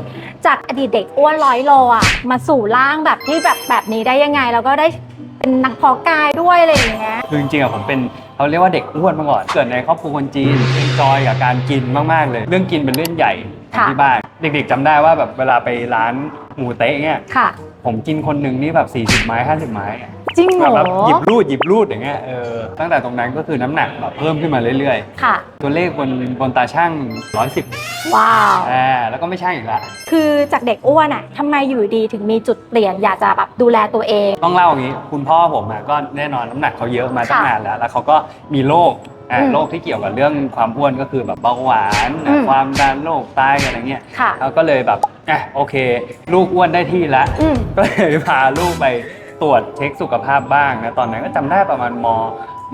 Speaker 2: จากอดีตเด็กอ้วนร้อยโลอะมาสู่ร่างแบบที่แบบแบบนี้ได้ยังไง แล้วก็ได้เป็นนักเพอกายด้วยอะไรอย่างเงี้ย
Speaker 3: คือจริงๆอะผมเป็นเขาเรียกว่าเด็กอ้วนมาก่อน เกิดในครอบครัวคนจีนเอนจอยกับการกินมากๆเลย เรื่องกินเป็นเรื่องใหญ่ของ
Speaker 2: ค่ะ
Speaker 3: ที่บ้าน เด็กๆจำได้ว่าแบบเวลาไปร้านหมูเต๊ะเนี่ย
Speaker 2: ค่ะ
Speaker 3: ผมกินคนหนึ่งนี่แบบ 40 ไม้ 50 ไม้อะ
Speaker 2: จริงเหร
Speaker 3: แบบ
Speaker 2: อ
Speaker 3: แบบหยิบรูดหยิบรูดอย่างเงี้ยเออตั้งแต่ตรงนั้นก็คือน้ำหนักแบบเพิ่มขึ้นมาเรื่อย
Speaker 2: ค่ะ
Speaker 3: ๆ ตัวเลขบนบนตาช่าง 110
Speaker 2: ว้าว
Speaker 3: อ่าแล้วก็ไม่ใช่อีกละ
Speaker 2: คือจากเด็กอ้วนอะทำไมอยู่ดีถึงมีจุดเปลี่ยนอยากจะแบบดูแลตัวเอง
Speaker 3: ต้องเล่าอย่างนี้ คุณพ่อผมอะก็แน่นอนน้ำหนักเขาเยอะมาตั้ง
Speaker 2: ค่ะ
Speaker 3: นานแล้ว แล้วเขาก็มีโรคอ่า
Speaker 2: อืม
Speaker 3: โรคที่เกี่ยวกับเรื่องความอ้วนก็คือแบบเบาหวาน
Speaker 2: อืม
Speaker 3: ความดันโรคไตอะไรเงี้ย
Speaker 2: ค่ะ
Speaker 3: เขาก็เลยแบบอะโอเค ลูกอ้วนได้ที่แล้ว
Speaker 2: อืม
Speaker 3: ก็เลยพาลูกไป ตรวจเช็คสุขภาพบ้างนะตอนนั้นก็จำได้ประมาณม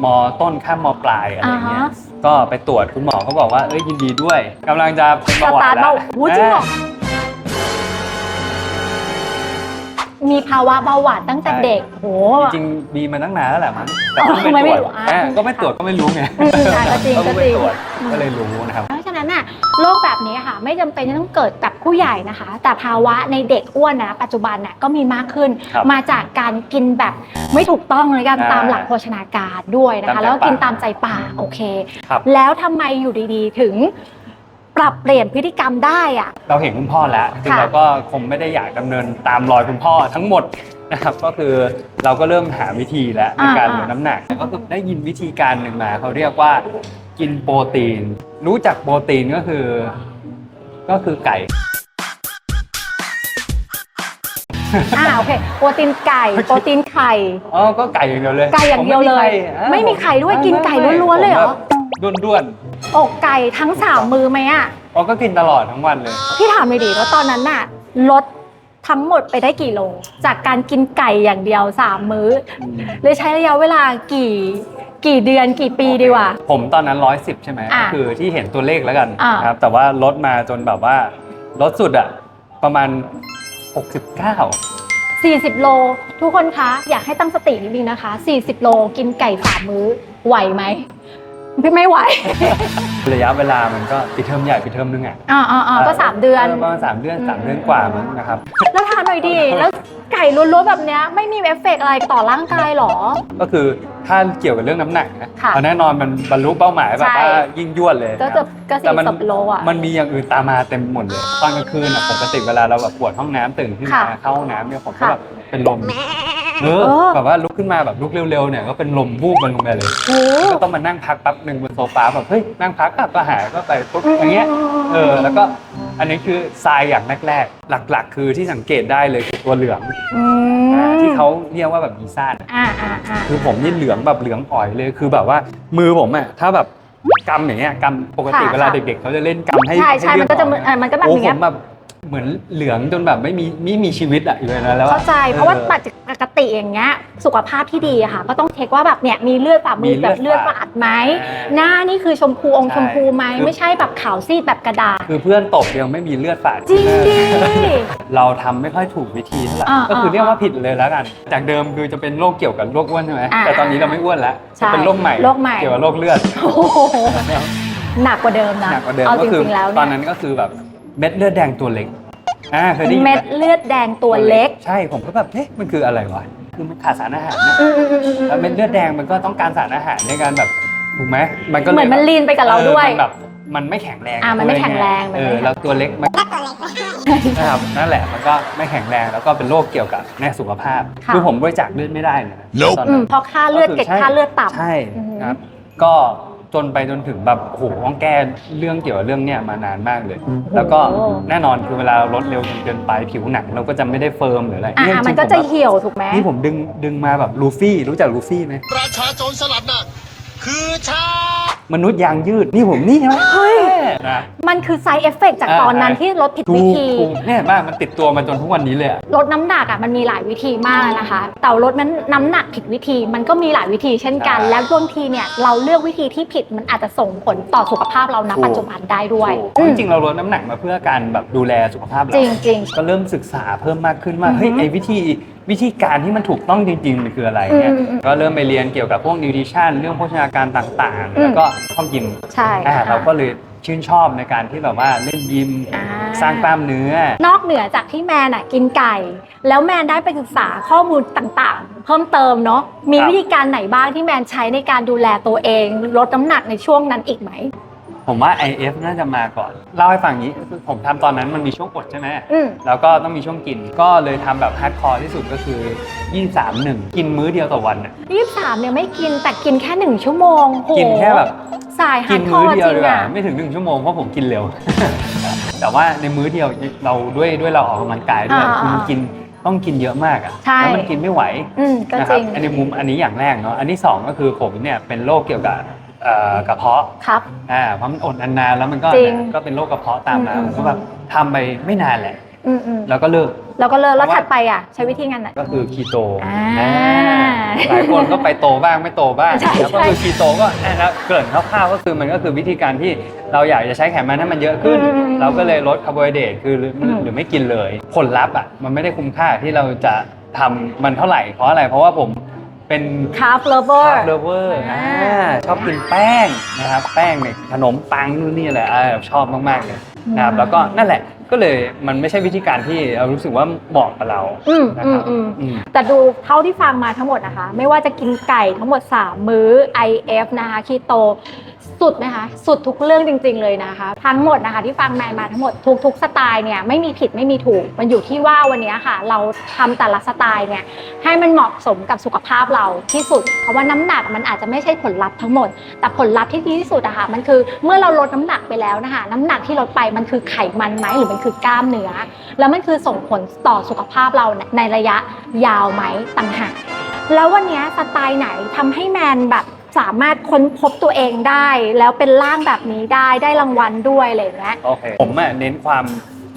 Speaker 3: มต้นข้ามมปลายอะไรเงี้ย
Speaker 2: อ่าฮะ
Speaker 3: ก็ไปตรวจคุณหมอเขาบอกว่าเอ้ยยินดีด้วยกำลังจะเป็น
Speaker 2: ส
Speaker 3: เบาหวา
Speaker 2: ตานร์ท
Speaker 3: แล้
Speaker 2: เบาวหูจริงเหรอ มีภาวะเบาหวานตั้งแต่เด็กโห
Speaker 3: จริงๆมีมาตั้งนานแล้วแหละมั้งแต่
Speaker 2: อ๋อ
Speaker 3: เพิ่ง
Speaker 2: ไม่
Speaker 3: ไป
Speaker 2: ไม่
Speaker 3: ตรวจ
Speaker 2: รู้อ่า
Speaker 3: อ่าก็ไม่ตรวจก็ไม่รู้ไง
Speaker 2: อืมอ่าก็จริง
Speaker 3: เพิ่
Speaker 2: ก็
Speaker 3: ไป
Speaker 2: จริง
Speaker 3: ตรวจก็เลยรู้นะครับ
Speaker 2: เพราะฉะนั้นน่ะโรคแบบนี้ค่ะ ไม่จำเป็นจะต้องเกิดกับผู้ใหญ่นะคะ แต่ภาวะในเด็กอ้วนนะปัจจุบันน่ะก็มีมากขึ้น
Speaker 3: ครับ
Speaker 2: มาจากการกินแบบไม่ถูกต้องเลยกัน
Speaker 3: อ่า
Speaker 2: ตามหลักโภชนาการด้วยนะ
Speaker 3: ตาม
Speaker 2: คะ
Speaker 3: ใจ
Speaker 2: แล้วก็กิน
Speaker 3: ปาก
Speaker 2: ตามใจปากโอเค
Speaker 3: ครับ
Speaker 2: แล้วทำไมอยู่ดีๆ ถึง ปรับเปลี่ยนพฤติกรรมได้อะ
Speaker 3: เราเห็นคุณพ่อแล้วซึ่ง
Speaker 2: ค่ะ
Speaker 3: เราก็คงไม่ได้อยากดำเนินตามรอยคุณพ่อทั้งหมดนะครับก็คือเราก็เริ่มหาวิธีแล้วในการลดน้ำหนักก็คือได้ยินวิธีการหนึ่งมาเขาเรียกว่ากินโปรตีน รู้จักโปรตีนก็คือ ก็คือไก่
Speaker 2: อ่าโอเคโปรตีนไก่โปรตีนไข่
Speaker 3: อ๋อก็ไก่อย่างเดียวเลย
Speaker 2: ไก่อย่างเดียวเลย
Speaker 3: ผม
Speaker 2: ไม่มีไข่ด้วยกินไก่ล้วนๆเลยเหรอ
Speaker 3: ด้วน ด้วน
Speaker 2: อกไก่ทั้งสามมือไหมอะ
Speaker 3: ๆอ๋อก็กินตลอดทั้งวันเลย
Speaker 2: พี่ถามเลยดิว่าตอนนั้นน่ะลดทั้งหมดไปได้กี่โล จากการกินไก่อย่างเดียวสามมื้อเลยใช้ระยะเวลากี่ กี่เดือนกี่ปีดีกว่า
Speaker 3: ผมตอนนั้นร้อยสิบใช่ไหม
Speaker 2: อะ
Speaker 3: ก็คือที่เห็นตัวเลขแล้วกัน
Speaker 2: อะ
Speaker 3: นะครับแต่ว่าลดมาจนแบบว่าลดสุดอะประมาณ 69
Speaker 2: 40 โล ทุกคนคะ อยากให้ตั้งสตินิดนึงนะคะ 40 โลกินไก่สามมื้อไหวไหม พี่ไม่ไหว
Speaker 3: ระยะเวลามันก็ปิดเทอมใหญ่ปิดเทอมนึงอะ
Speaker 2: อ่าอ่าอ่าก็สามเดือน
Speaker 3: ประมาณสามเดือนสามเดือนกว่ามั้งนะครับ
Speaker 2: แล้วทานหน่อยดิแล้วไก่ล้วนๆแบบเนี้ยไม่มีเอฟเฟกต์อะไรต่อร่างกายหรอ
Speaker 3: ก็คือถ้าเกี่ยวกับเรื่องน้ำหนักนะ
Speaker 2: ค่ะ
Speaker 3: เอาแน่นอนมันบรรลุเป้าหมายแบบ
Speaker 2: ใช่
Speaker 3: ว่ายิ่งยวดเลย
Speaker 2: ก็
Speaker 3: นะค
Speaker 2: จะ
Speaker 3: รับ
Speaker 2: ก็
Speaker 3: แต่
Speaker 2: สี่
Speaker 3: มัน
Speaker 2: สิบโลอะ
Speaker 3: มันมีอย่างอื่นตามมาเต็มหมดเลย ตอนกลางคืนอะปกติเวลาเราแบบปวดห้องน้ำตื่นขึ้นมา
Speaker 2: ค่ะ
Speaker 3: เข้าห้องน้ำเนี่ยผมก็
Speaker 2: ค่ะ
Speaker 3: แบบเป็นลม เออ
Speaker 2: เออ
Speaker 3: แบบว่าลุกขึ้นมาแบบลุกเร็วๆเนี่ยก็เป็นลมวูบมันลงไปเลย
Speaker 2: โอ้
Speaker 3: ก็ต้องมานั่งพักแป๊บหนึ่งบนโซฟาแบบเฮ้ยนั่งพักก็หายก็ไปปุ๊บ
Speaker 2: อืม
Speaker 3: อย่างเงี้ย
Speaker 2: อืมอืม
Speaker 3: เออแล้วก็อันนี้คือทรายอย่างแรกๆ หลักๆ คือที่สังเกตได้เลยคือตัวเหลือง
Speaker 2: อืม
Speaker 3: อ่าที่เขาเรียกว่าแบบมีซ่าน
Speaker 2: อ่าอ่าอ่า
Speaker 3: คือผมนี่เหลืองแบบเหลืองอ่อยเลยคือแบบว่ามือผมอะถ้าแบบกำอย่างเงี้ยกำปกติ
Speaker 2: ค่ะ
Speaker 3: เวลา
Speaker 2: ค่ะ
Speaker 3: เด็ก ๆเขาจะเล่นกำให้
Speaker 2: ใช่ใช่
Speaker 3: ให้เลือ
Speaker 2: มันก็จะ
Speaker 3: ออ
Speaker 2: เออมันก็แบบ
Speaker 3: โอ้
Speaker 2: อย่าง
Speaker 3: ผ
Speaker 2: เงี้ย
Speaker 3: มแบบ เหมือนเหลืองจนแบบไม่มีไม่มีชีวิตอะอยู่ในนั้นแล้วอะ
Speaker 2: เข้าใจเพราะว่า
Speaker 3: ออ
Speaker 2: ปกติอย่างเงี้ยสุขภาพที่ดีอะค่ะ ก็ต้องเช็คว่าแบบเนี่ยมีเลือดฝ่ามือ
Speaker 3: มีเลื
Speaker 2: แบ
Speaker 3: อด
Speaker 2: บเลือด
Speaker 3: ฝาด
Speaker 2: ฝาดไหม
Speaker 3: อ่า
Speaker 2: หน้านี่คือชมพูองค์
Speaker 3: ใช่
Speaker 2: ชมพูไหม
Speaker 3: คือ
Speaker 2: ไม่ใช่แบบขาวซีดแบบกระดาษ
Speaker 3: คือเพื่อนตบยังไม่มีเลือดฝาด
Speaker 2: จริงดิ
Speaker 3: เราทำไม่ค่อยถูกวิธีเท่าไหร่
Speaker 2: อ่า
Speaker 3: ก็คือ
Speaker 2: อ่า
Speaker 3: เรียกว่าผิดเลยแล้วกัน จากเดิมคือจะเป็นโรคเกี่ยวกับโรคอ้วนใช่ไหม
Speaker 2: อ่า
Speaker 3: แต่ตอนนี้เราไม่อ้วนแล้ว
Speaker 2: ใช่
Speaker 3: จะเป็นโรคใหม่
Speaker 2: โรคใหม่
Speaker 3: เกี่ยวกับโรคเลือด
Speaker 2: โอ้โหหนักกว่าเดิมนะ
Speaker 3: หนักกว่าเดิม
Speaker 2: เอา
Speaker 3: ก็
Speaker 2: จ
Speaker 3: คือ
Speaker 2: ริงๆแล้ว
Speaker 3: ตอน
Speaker 2: เนี่ย
Speaker 3: นั้นก็คือแบบ เม็ดเลือดแดงตัวเล็กอ่าเคยได้ยินไห
Speaker 2: เม็ดเลือดแดงตัวเล็ก
Speaker 3: ใช่ผมก็แบบเอ๊ะมันคืออะไรวะคือมันขาดสารอาหารเนี่ย
Speaker 2: อืมอืมอืมอืม
Speaker 3: แล้วเม็ดเลือดแดงมันก็ต้องการสารอาหารในการแบบถูกไหมมันก็ลย
Speaker 2: เหมือนมันลีนไปกับเราด้วย
Speaker 3: ออมันแบบมันไม่แข็งแรง
Speaker 2: อ่ามันไม่แข็งแรงมัน
Speaker 3: เอ
Speaker 2: ไม่
Speaker 3: อแล้วตัวเล็กมันนะครับนั่นแหละมันก็ไม่แข็งแรงแล้วก็เป็นโรคเกี่ยวกับในสุขภาพ
Speaker 2: ค่ะ
Speaker 3: คือผมบริจาคเลือดไม่ได้เลยนะ
Speaker 1: Nope
Speaker 3: ตอน
Speaker 2: อื
Speaker 3: นั้
Speaker 2: ม
Speaker 3: น
Speaker 2: เพราะค่าเลือด
Speaker 3: ก็คือ
Speaker 2: เก็บ
Speaker 3: ใช่
Speaker 2: ค่าเลือดต่ำ
Speaker 3: ใช่
Speaker 2: อือฮึ
Speaker 3: ครับก็ จนไปจนถึงแบบโอ้โหต้องแก้เรื่องเกี่ยวกับเรื่องเนี้ยมานานมากเลย แล้วก็แน่นอนคือเวลาเราลดเร็วจนเกินไปผิวหนังเราก็จะไม่ได้เฟิร์มหรืออะไร
Speaker 2: อ่า
Speaker 3: เยจริงๆ
Speaker 2: มันก็
Speaker 3: ผ
Speaker 2: จะ
Speaker 3: แบบ
Speaker 2: เหี่ยวถูกไหม
Speaker 3: นี่ผมดึงดึงมาแบบลูฟี่รู้จักลูฟี่ไหม
Speaker 4: ประชาชนสลัดน่ะคือชาติ
Speaker 3: มนุษย์ยางยืดนี่ผมนี่ใช่ไหม
Speaker 2: เฮ้ย
Speaker 3: นะ
Speaker 2: มันคือไซเอฟเฟกจากตอนนั้นที่ลดผิด
Speaker 3: ถู
Speaker 2: วิ
Speaker 3: ก
Speaker 2: ธี
Speaker 3: ถูกเนี่ยบ้ามันติดตัวมาจนทุกวันนี้เลยอะ
Speaker 2: ลดน้ำหนักอะมันมีหลายวิธีมากนะคะ แต่ลดน้ำหนักผิดวิธี มันก็มีหลายวิธีเช่นกัน
Speaker 3: ใช่
Speaker 2: แล้วบางทีเนี่ยเราเลือกวิธีที่ผิดมันอาจจะส่งผลต่อสุขภาพเราณ
Speaker 3: ถูก
Speaker 2: ปัจจุบันได้ด้วย
Speaker 3: ถูก
Speaker 2: อื
Speaker 3: จ
Speaker 2: ม
Speaker 3: ริงๆเราลดน้ำหนักมาเพื่อการแบบดูแลสุขภาพเรา
Speaker 2: จริงจริง
Speaker 3: ก็เริ่มศึกษาเพิ่มมากขึ้นว่า
Speaker 2: อือฮึ
Speaker 3: เฮ้ยไอ้วิธีวิธีการที่มันถูกต้องจริงๆมันคืออะไรเนี่ย
Speaker 2: อืมอืม
Speaker 3: ก็เริ่มไปเรียนเกี่ยวกับพวกนิวทริชั่นเรื่องโภชนาการต่าง
Speaker 2: อืม
Speaker 3: ๆแล้วก็ชอบกิน
Speaker 2: ใช่
Speaker 3: อ่า
Speaker 2: ค่ะ
Speaker 3: เราก็เลยชื่นชอบในการที่แบบว่าเล่นยิม
Speaker 2: อ่า
Speaker 3: สร้างกล้ามเนื้อ
Speaker 2: นอกเหนือจากที่แมนอะกินไก่ แล้วแมนได้ไปศึกษาข้อมูลต่างๆ เพิ่มเติมเนาะมี
Speaker 3: ครับ
Speaker 2: วิธีการไหนบ้างที่แมนใช้ในการดูแลตัวเอง ลดน้ำหนักในช่วงนั้นอีกไหม
Speaker 3: ผมว่า IF น่าจะมาก่อน เล่าให้ฟังอย่างนี้คือผมทำตอนนั้นมันมีช่วงอดใช่ไหม
Speaker 2: อืม
Speaker 3: แล้วก็ต้องมีช่วงกิน ก็เลยทำแบบฮาร์ดคอร์ที่สุดก็คือ 23 1 กินมื้อเดียวต่อวันน่ะ
Speaker 2: ยี่สามเนี่ยไม่กินแต่กินแค่หนึ่งชั่วโมงโห
Speaker 3: กินแค่แบบ
Speaker 2: สายฮา
Speaker 3: กิ
Speaker 2: ร์
Speaker 3: น
Speaker 2: ดคอ
Speaker 3: มื้อ
Speaker 2: ร์
Speaker 3: เดี
Speaker 2: จ
Speaker 3: ยว
Speaker 2: ริ
Speaker 3: ดี
Speaker 2: ง
Speaker 3: กว่า
Speaker 2: อะ
Speaker 3: ไม่ถึงหนึ่งชั่วโมงเพราะผมกินเร็ว แต่ว่าในมื้อเดียวเราด้วยด้วยเราออกกำลังกายด้วย
Speaker 2: อ่า
Speaker 3: คือมันกินต้องกินเยอะมากอะ
Speaker 2: ใช่
Speaker 3: แล้วมันกินไม่ไหว
Speaker 2: อืมก็
Speaker 3: นะค
Speaker 2: จ
Speaker 3: รั
Speaker 2: ริ
Speaker 3: บ
Speaker 2: ง
Speaker 3: อันนี้มุมอันนี้อย่างแรกเนาะอันที่สองก็คือผมเนี่ยเป็นโรคเกี่ยวกับ เอ่อกระเพาะ
Speaker 2: ครับ
Speaker 3: อ่าเพราะมันอดนานๆแล้วมันก็
Speaker 2: จริง
Speaker 3: ก็เป็นโรคกระเพาะตามมา
Speaker 2: อืม
Speaker 3: ผมก็แบบทำไปไม่นานแหละ
Speaker 2: อืมอืม
Speaker 3: แล้วก็เลิก
Speaker 2: แล้วก็เลิกแล้ว
Speaker 3: เพราะว่า
Speaker 2: ถัดไปอะ ใช้วิธีงานไหน
Speaker 3: ก็คือคีโต
Speaker 2: อ่า
Speaker 3: อ่าหลายคนก็ไปโตบ้างไม่โตบ้าง
Speaker 2: ใช่
Speaker 3: แล้วก็
Speaker 2: ใช่
Speaker 3: คือคีโตก็อะแล้วเกริ่นคร่าวๆก็คือมันก็คือวิธีการที่เราอยากจะใช้ไขมันให้มันเยอะขึ้น
Speaker 2: อืมอืมอืม
Speaker 3: เราก็เลยลดคาร์โบไฮเดรตคือหรือ
Speaker 2: อืม
Speaker 3: หรือไม่กินเลย ผลลัพธ์อะมันไม่ได้คุ้มค่าที่เราจะทำมันเท่าไหร่เพราะอะไรเพราะว่าผม เป็น
Speaker 2: คาร์บเลเวอ
Speaker 3: คา
Speaker 2: ร์
Speaker 3: ร์บเลเวอร์
Speaker 2: อ่า
Speaker 3: ชอบกินแป้งนะครับแป้งเนี่ยขนมปังนู่นนี่แหละอ่าชอบมากๆเลยนะครับแล้วก็นั่นแหละก็เลยมันไม่ใช่วิธีการที่เรารู้สึกว่าเหมาะกับเรา
Speaker 2: อืม
Speaker 3: นะ
Speaker 2: อื
Speaker 3: ค
Speaker 2: ม
Speaker 3: รับ
Speaker 2: อืม
Speaker 3: อืม
Speaker 2: แต่ดูเท่าที่ฟังมาทั้งหมดนะคะ ไม่ว่าจะกินไก่ทั้งหมด 3 มื้อ IF นะคะคีโต สุดนะคะ สุดทุกเรื่องจริง ๆ เลยนะคะ ทั้งหมดนะคะที่ฟังแมนมาทั้งหมดทุกๆสไตล์เนี่ยไม่มีผิดไม่มีถูก มันอยู่ที่ว่าวันนี้ค่ะ เราทำแต่ละสไตล์เนี่ยให้มันเหมาะสมกับสุขภาพเราที่สุด เพราะว่าน้ำหนักมันอาจจะไม่ใช่ผลลัพธ์ทั้งหมด แต่ผลลัพธ์ที่ดีที่สุดอะค่ะมันคือเมื่อเราลดน้ำหนักไปแล้วนะคะ น้ำหนักที่ลดไปมันคือไขมันไหมหรือมันคือกล้ามเนื้อ แล้วมันคือส่งผลต่อสุขภาพเราในระยะยาวไหมต่างหากแล้ววันนี้สไตล์ไหนทำให้แมนแบบ สามารถค้นพบตัวเองได้ แล้วเป็นร่างแบบนี้ได้ได้รางวัลด้วยอะไรอย่างเงี้ย
Speaker 3: โอเคผมอะเน้นความ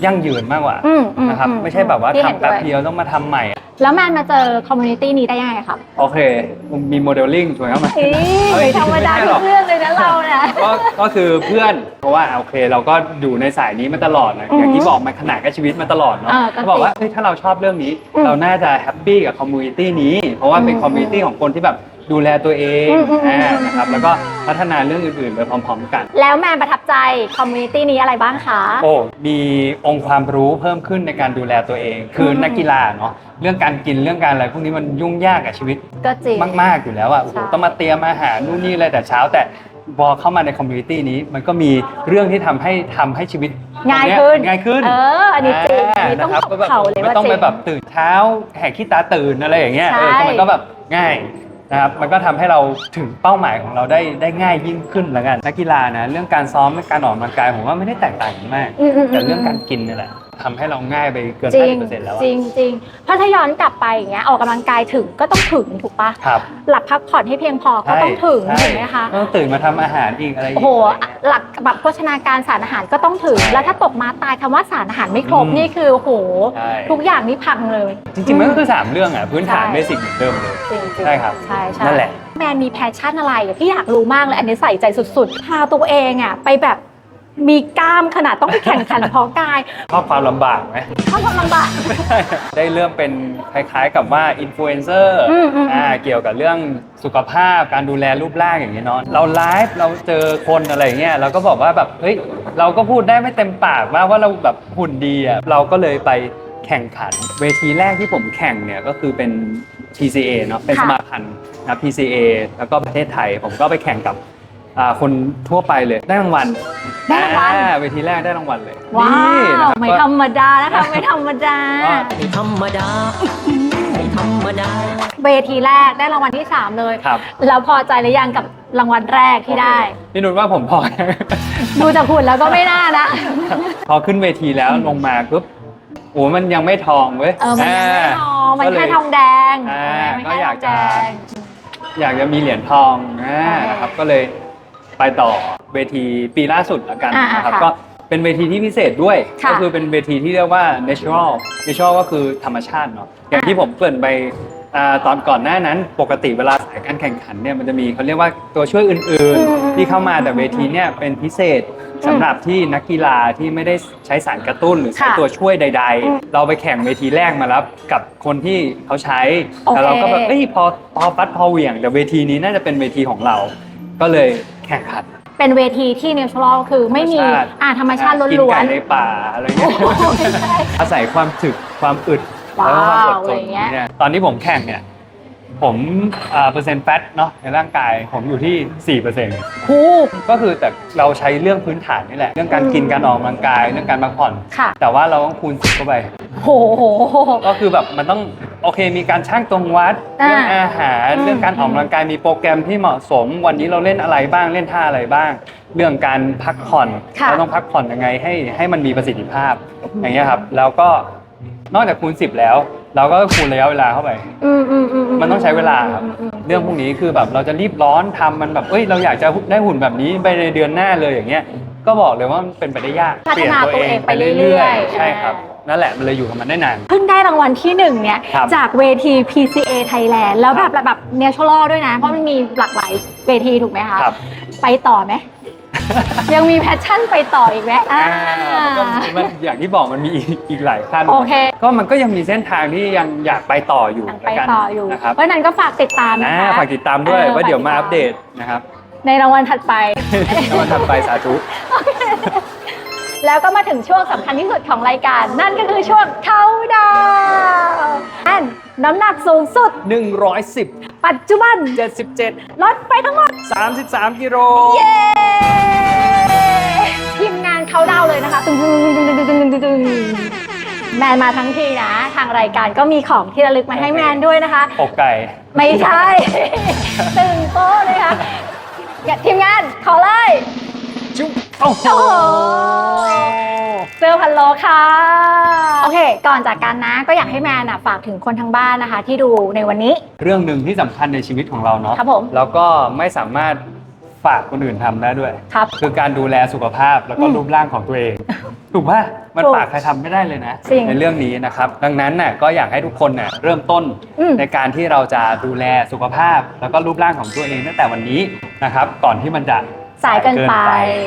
Speaker 3: ยั่งยืนมากกว่า
Speaker 2: อืมอื
Speaker 3: นะครับ
Speaker 2: อื
Speaker 3: ไม่ใช่แบบว่า
Speaker 2: ที่เห็น
Speaker 3: ทำแป๊บ
Speaker 2: ด้วย
Speaker 3: เดียวต้องมาทำใหม่อะ
Speaker 2: แล้วแมนมาเจอคอมมูนิตี้นี้ได้ยังไงครับ
Speaker 3: โอเค มีโมเดลลิ่งถูกไหมครับ
Speaker 2: เอ้ย
Speaker 3: เฮ้ย
Speaker 2: ไม่ธรรมดา
Speaker 3: ไม่ใช่หร
Speaker 2: ทุ
Speaker 3: อก
Speaker 2: กเรื่องเลยนะเราเนี่ย
Speaker 3: ก็ก็คือเพื่อนเพราะว่าโอเค เราก็อยู่ในสายนี้มาตลอดนะ
Speaker 2: อือฮึ
Speaker 3: อย่างที่บอกมาขนาดกับชีวิตมาตลอดเนาะ
Speaker 2: อ่าก็
Speaker 3: เขาบอกว่า
Speaker 2: จริง
Speaker 3: เฮ้ยถ้าเราชอบเรื่องนี้
Speaker 2: อืม
Speaker 3: เราน่าจะแฮปปี้กับคอมมูนิตี้นี้ เพราะว่าเป็น
Speaker 2: อืม
Speaker 3: คอมมูนิตี้ของคนที่แบบ ดูแลตัวเอง
Speaker 2: อืมอืมอืม
Speaker 3: อ่านะครับแล้วก็พัฒนาเรื่องอื่นๆไปพร้อม ๆ กัน
Speaker 2: แล้วแมนประทับใจคอมมูนิตี้นี้อะไรบ้างคะ
Speaker 3: โอ้มีองค์ความรู้เพิ่มขึ้นในการดูแลตัวเอง คืออ
Speaker 2: ม
Speaker 3: นักกีฬาเนาะเรื่องการกินเรื่องการอะไรพวกนี้มันยุ่งยากกับชีวิต
Speaker 2: ก็จริง
Speaker 3: มาก ๆ อยู่แล้วอะโอ้โห
Speaker 2: ใช่
Speaker 3: ต้องมาเตรียมอาหารนู่นนี่อะไรแต่เช้า แต่พอเข้ามาในคอมมูนิตี้นี้ มันก็มีเรื่องที่ทำให้ทำให้ชีวิต
Speaker 2: ง่าย
Speaker 3: ตรเขึ้
Speaker 2: น
Speaker 3: ง่ายขึ้น
Speaker 2: เออ อันนี้จริงอันนี้าต้อง
Speaker 3: นะครับ
Speaker 2: ต
Speaker 3: ก็
Speaker 2: บ
Speaker 3: แบบ
Speaker 2: เข่าเลยว่า
Speaker 3: ไม่ต้อง
Speaker 2: จริ
Speaker 3: ไป
Speaker 2: ง
Speaker 3: แบบตื่นเช้าแหกขี้ตาตื่นอะไรอย่างเงี้ยเออ
Speaker 2: ใช่
Speaker 3: ก็มันก็แบบง่าย นะครับมันก็ทำให้เราถึงเป้าหมายของเราได้ได้ง่ายยิ่งขึ้นแล้วกันนักกีฬานะเรื่องการซ้อมเรื่องการออกกำลังกายผมว่าไม่ได้แตกต่างกันมาก
Speaker 2: อืมอืมอืม
Speaker 3: แต่เรื่องการกินนี่แหละ ทำให้เราง่ายไปเกิน
Speaker 2: จริง
Speaker 3: 50%แล้วอะ
Speaker 2: จริงจริงเพราะถ้าย้อนกลับไปอย่างเงี้ยออกกำลังกายถึงก็ต้องถึงถูกปะ
Speaker 3: ครับ
Speaker 2: หลับพักผ่อนให้เพียงพอก็ต้องถึง
Speaker 3: ใช่
Speaker 2: ถูกไหมคะ
Speaker 3: ต้องตื่นมาทำอาหารอีกอะไรอีก
Speaker 2: โอ้โห
Speaker 3: อะไรเงี้ย
Speaker 2: หลักแบบโภชนาการสารอาหารก็ต้องถึง
Speaker 3: ใช่
Speaker 2: แล้วถ้าตกมาตายคำว่าสารอาหารไม่ครบ
Speaker 3: อืม
Speaker 2: นี่คือโอ้โห
Speaker 3: ใช่
Speaker 2: ทุกอย่างนี่พังเลย
Speaker 3: จริงๆมันก็คือ3เรื่องอะพื้นฐาน
Speaker 2: ใช่
Speaker 3: เบสิกเหมือนเดิมเลย
Speaker 2: จริงๆ
Speaker 3: ใช่ครับ
Speaker 2: ใช่ใช่
Speaker 3: นั่นแหละ
Speaker 2: แมนมีแพชชั่นอะไรอะพี่อยากรู้มากเลยอันนี้ใส่ใจสุดๆพาตัวเองอะไปแบบ มีกล้ามขนาดต้องไปแข่งขันเพาะกาย
Speaker 3: ชอบความลำบากไหม
Speaker 2: เข้าความลำบาก
Speaker 3: ได้เริ่มเป็นคล้ายๆกับว่าอินฟลูเอนเซอร์
Speaker 2: อืมอืม
Speaker 3: อ่าเกี่ยวกับเรื่องสุขภาพการดูแลรูปร่างอย่างเงี้ยเนาะเราไลฟ์เราเจอคนอะไรอย่างเงี้ยเราก็บอกว่าแบบเฮ้ยเราก็พูดได้ไม่เต็มปากว่าว่าเราแบบหุ่นดีอะเราก็เลยไปแข่งขัน เวทีแรกที่ผมแข่งเนี่ยก็คือเป็น PCA เนาะเป็น
Speaker 2: ค่ะ
Speaker 3: สมาพันธ์นะ PCA แล้วก็ประเทศไทย ผมก็ไปแข่งกับ อ่าคนทั่วไปเลยได้รางวัล
Speaker 2: ได้รางวัล
Speaker 3: อ่เวทีแรกได้รางวัลเลย
Speaker 2: ว้า
Speaker 3: นี่
Speaker 2: ว
Speaker 3: นะครับ
Speaker 2: ไม่
Speaker 3: ก็
Speaker 2: ธรรมดานะคะไม่ธรรมดา
Speaker 3: ก็
Speaker 4: ไม่ธรรมดา ไม่ธรรมดา
Speaker 2: เวทีแรกได้รางวัลที่ 3 เลย
Speaker 3: ครับ
Speaker 2: แล้วพอใจหรือยังกับรางวัลแรกที่ได้
Speaker 3: พี่นุ่นว่าผมพอ
Speaker 2: ดูจากหุ่นแล้วก็ไม่น่านะ
Speaker 3: พอขึ้นเวทีแล้วลงมาปุ๊บโอ้มันยังไม่ทองเว้ย
Speaker 2: เออมันยังไม่ทองมัน
Speaker 3: ก็เลย
Speaker 2: แค่ทองแดง
Speaker 3: อ่า
Speaker 2: มัน
Speaker 3: ก็
Speaker 2: แค่
Speaker 3: อยา
Speaker 2: ท
Speaker 3: ก
Speaker 2: อง
Speaker 3: จะ
Speaker 2: แดง
Speaker 3: อยากจะมีเหรียญทองอ่า
Speaker 2: ใช่
Speaker 3: นะครับก็เลย ไปต่อเวทีปีล่าสุดละกัน
Speaker 2: อ่า
Speaker 3: นะครับ
Speaker 2: ค่ะ
Speaker 3: ก็เป็นเวทีที่พิเศษด้วย
Speaker 2: ค่ะ
Speaker 3: ก็คือเป็นเวทีที่เรียกว่า natural natural ก็คือธรรมชาติเนาะอย่างที่ผมเกริ่นไปอ่าตอนก่อนหน้านั้นปกติเวลาสายการแข่งขันเนี่ยมันจะมีเขาเรียกว่าตัวช่วยอื่น
Speaker 2: อืมอืม
Speaker 3: ๆที่เข้ามาแต่เวทีเนี่ยเป็นพิเศษสำหรับที่นักกีฬาที่ไม่ได้ใช้สารกระตุ้นหรือใช้
Speaker 2: ค่ะ
Speaker 3: ตัวช่วยใด
Speaker 2: อืม
Speaker 3: ๆ เราไปแข่งเวทีแรกมาแล้วกับคนที่เขาใช้
Speaker 2: โอเค
Speaker 3: แล้วเราก็แบบเอ้ยพอพอฟัดพอเหวี่ยงแต่เวทีนี้น่าจะเป็นเวทีของเรา ก็เลยแข่งขัน
Speaker 2: เป็นเวทีที่เนเชอรัลคือไม่มี
Speaker 3: ธรรมชาติ
Speaker 2: อ่าธรรมชาติ
Speaker 3: กิน
Speaker 2: ล้วน
Speaker 3: ไก่ในป่าอะไรเงี้ย
Speaker 2: โอ้โหไม่ใช่
Speaker 3: อาศัยความถึกความอึด
Speaker 2: ว้าว
Speaker 3: แล้วก็ความอดท
Speaker 2: อะไร
Speaker 3: น
Speaker 2: เงี้ย
Speaker 3: เนี่ยตอนที่ผมแข่งเนี่ยผมอ่าเปอร์เซ็นต์แฟตเนาะในร่างกายผมอยู่ที่4%
Speaker 2: ๆคู
Speaker 3: ก็คือแต่เราใช้เรื่องพื้นฐานนี่แหละ เรื่องการกินการออกกำลังกาย เรื่องการพักผ่อน
Speaker 2: ค่ะ
Speaker 3: แต่ว่าเราต้องคูณสิบเข้าไป
Speaker 2: โห
Speaker 3: ก็คือแบบมันต้องโอเคมีการช่างตรงวัด
Speaker 2: อ่า
Speaker 3: เรื่องอาหาร
Speaker 2: อืม
Speaker 3: เรื่องการออกกำลังกายมีโปรแกรมที่เหมาะสม วันนี้เราเล่นอะไรบ้างเล่นท่าอะไรบ้าง เรื่องการพักผ่อน
Speaker 2: ค่ะ
Speaker 3: เราต้องพักผ่อนยังไงให้ให้มันมีประสิทธิภาพอย่างเงี้ยครับแล้วก็นอกจากคูณ 10 แล้ว เราก็คูณระยะเวลาเข้าไป
Speaker 2: อืมอืมอืม
Speaker 3: มันต้องใช้เวลาครับ
Speaker 2: อืมอืม
Speaker 3: เรื่องพวกนี้คือแบบเราจะรีบร้อนทำมันแบบเอ้ยเราอยากจะได้หุ่นแบบนี้ไปในเดือนหน้าเลยอย่างเงี้ยก็บอกเลยว่ามันเป็นไปได้ยาก
Speaker 2: พัฒนาตัวเองไปเรื่อยๆ
Speaker 3: ใช่ครับ นั่นแหละมันเลยอยู่กับมันได้นาน
Speaker 2: เพิ่งได้รางวัลที่หนึ่งเนี่ย
Speaker 3: ครับ
Speaker 2: จากเวที PCA Thailand แล้ว
Speaker 3: ค
Speaker 2: แบ
Speaker 3: รั
Speaker 2: บบแบบเนเชอรัลด้วยนะ เพราะมันมีหลากหลายเวทีถูกไหมคะ
Speaker 3: ครับ
Speaker 2: ไปต่อไหม ยังมีแพชชั่นไปต่ออีกไหมอ่า
Speaker 3: อ่าก็มันอย่างที่บอกมันมีอีกอีกหลายขั้น
Speaker 2: โอเค
Speaker 3: ก็มันก็ยังมีเส้นทางที่ยังอยากไปต่ออยู่
Speaker 2: ยังไป
Speaker 3: แล้วกัน
Speaker 2: ต่ออยู่
Speaker 3: นะครับ
Speaker 2: เพราะฉะนั้นก็ฝากติดตามนะ
Speaker 3: อ่า
Speaker 2: คะ
Speaker 3: ฝากติดตามด้วย
Speaker 2: เออ
Speaker 3: ว่าเดี๋ยวมา
Speaker 2: ฝากติดตาม
Speaker 3: อัปเดตนะครับ
Speaker 2: ในรางวัลถัดไป
Speaker 3: ในวันถัดไปสาธุ
Speaker 2: แล้วก็มาถึงช่วงสำคัญที่สุดของรายการ นั่นก็คือช่วงเขาดาวอันน้ำหนักสูงสุด
Speaker 3: 110
Speaker 2: ปัจจุบัน
Speaker 3: 77
Speaker 2: ลดไปทั้งหมด
Speaker 3: 33 กิโล
Speaker 2: เย้ทีมงานเขาดาวเลยนะคะตึงตึงตึงตึงตึงตึงตึงแมนมาทั้งทีนะ ทางรายการก็มีของที่ระลึกมาให้แมนด้วยนะคะ
Speaker 3: อกไก่
Speaker 2: ไม่ใช่ ตึงโต้เลยค่ะทีมงานขอเลย
Speaker 3: จุ๊บ โอ้โห
Speaker 2: โอ้โหเสื้อพันโลค่ะ โอเค ก่อนจากกันนะก็อยากให้แมนอะฝากถึงคนทางบ้านนะคะ ที่ดูในวันนี้
Speaker 3: เรื่องหนึ่งที่สำคัญในชีวิตของเราเนาะ
Speaker 2: ครับผม
Speaker 3: แล้วก็ไม่สามารถฝากคนอื่นทำได้ด้วย
Speaker 2: ครับ
Speaker 3: คือการดูแลสุขภาพแล้วก็
Speaker 2: อืม
Speaker 3: รูปร่างของตัวเอง ถูกป่ะมัน
Speaker 2: ถูก
Speaker 3: ฝากใครทำไม่ได้เลยนะ
Speaker 2: จริง
Speaker 3: ในเรื่องนี้นะครับ ดังนั้นน่ะก็อยากให้ทุกคนน่ะเริ่มต้น
Speaker 2: อืม
Speaker 3: ในการที่เราจะดูแลสุขภาพ แล้วก็รูปร่างของตัวเองตั้งแต่วันนี้นะครับ ก่อนที่มันจะ
Speaker 2: สายเกินไป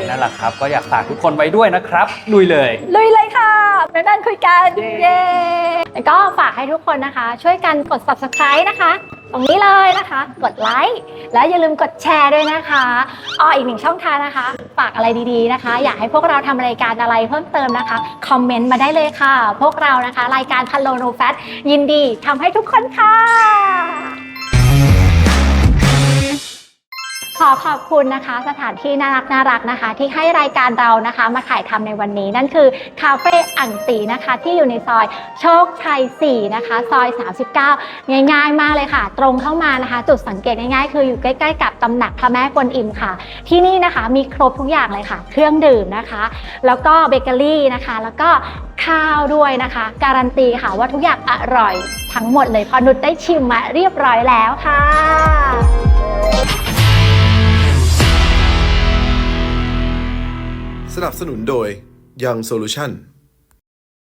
Speaker 3: นั่นแหละครับ ก็อยากฝากทุกคนไว้ด้วยนะครับลุยเลย
Speaker 2: ลุยเลยค่ะในด้านคุยกัน
Speaker 3: เย้
Speaker 2: เย้แล้วก็ฝากให้ทุกคนนะคะ ช่วยกันกด subscribe นะคะ ตรงนี้เลยนะคะ กดไลค์และอย่าลืมกดแชร์ด้วยนะคะอ้ออีกหนึ่งช่องทางนะคะ ฝากอะไรดีๆนะคะ อยากให้พวกเราทำรายการอะไรเพิ่มเติมนะคะคอมเมนต์มาได้เลยค่ะ พวกเรานะคะ รายการพันโลโนแฟตยินดีทำให้ทุกคนค่ะ ขอขอบคุณนะคะ สถานที่น่ารักน่ารักนะคะ ที่ให้รายการเรานะคะ มาถ่ายทำในวันนี้นั่นคือคาเฟ่อ่างตีนะคะ ที่อยู่ในซอยโชคชัย 4 นะคะ ซอย 39 ง่ายๆ มากเลยค่ะ ตรงเข้ามานะคะ จุดสังเกตง่ายๆ คืออยู่ใกล้ๆ กับตำหนักพระแม่กวนอิมค่ะ ที่นี่นะคะมีครบทุกอย่างเลยค่ะ เครื่องดื่มนะคะ แล้วก็เบเกอรี่นะคะ แล้วก็ข้าวด้วยนะคะ การันตีค่ะว่าทุกอย่างอร่อยทั้งหมดเลยพอนุชได้ชิมมาเรียบร้อยแล้วค่ะ
Speaker 1: นับสนุนโดย Young Solution